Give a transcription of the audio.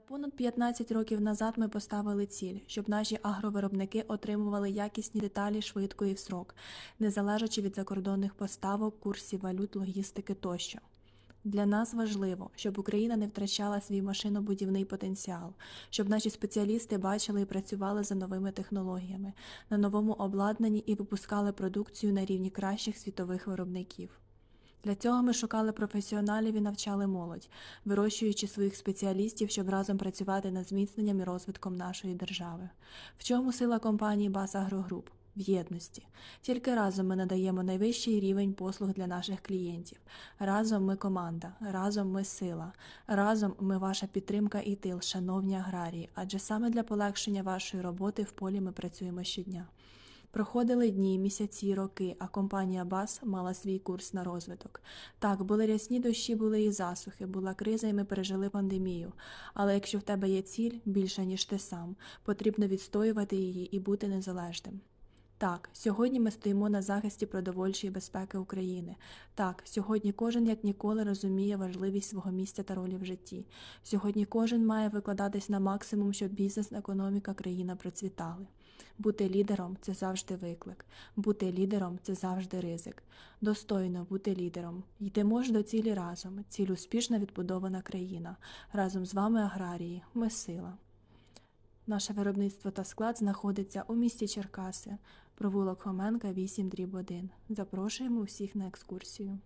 Понад 15 років назад ми поставили ціль, щоб наші агровиробники отримували якісні деталі швидко і в срок, не залежачи від закордонних поставок, курсів валют, логістики тощо. Для нас важливо, щоб Україна не втрачала свій машинобудівний потенціал, щоб наші спеціалісти бачили і працювали за новими технологіями, на новому обладнанні і випускали продукцію на рівні кращих світових виробників. Для цього ми шукали професіоналів і навчали молодь, вирощуючи своїх спеціалістів, щоб разом працювати над зміцненням і розвитком нашої держави. В чому сила компанії Бас Агрогруп? В єдності. Тільки разом ми надаємо найвищий рівень послуг для наших клієнтів. Разом ми команда, разом ми сила, разом ми ваша підтримка і тил, шановні аграрії, адже саме для полегшення вашої роботи в полі ми працюємо щодня. Проходили дні, місяці, роки, а компанія БАС мала свій курс на розвиток. Так, були рясні дощі, були і засухи, була криза, і ми пережили пандемію. Але якщо в тебе є ціль більше, ніж ти сам, потрібно відстоювати її і бути незалежним. Так, сьогодні ми стоїмо на захисті продовольчої безпеки України. Так, сьогодні кожен як ніколи розуміє важливість свого місця та ролі в житті. Сьогодні кожен має викладатись на максимум, щоб бізнес, економіка, країна процвітали. Бути лідером це завжди виклик. Бути лідером це завжди ризик. Достойно бути лідером. Йдемо ж до цілі разом. Ціль успішна відбудована країна. Разом з вами аграрії. Ми сила. Наше виробництво та склад знаходиться у місті Черкаси, провулок Хоменка 8 дріб 1. Запрошуємо всіх на екскурсію.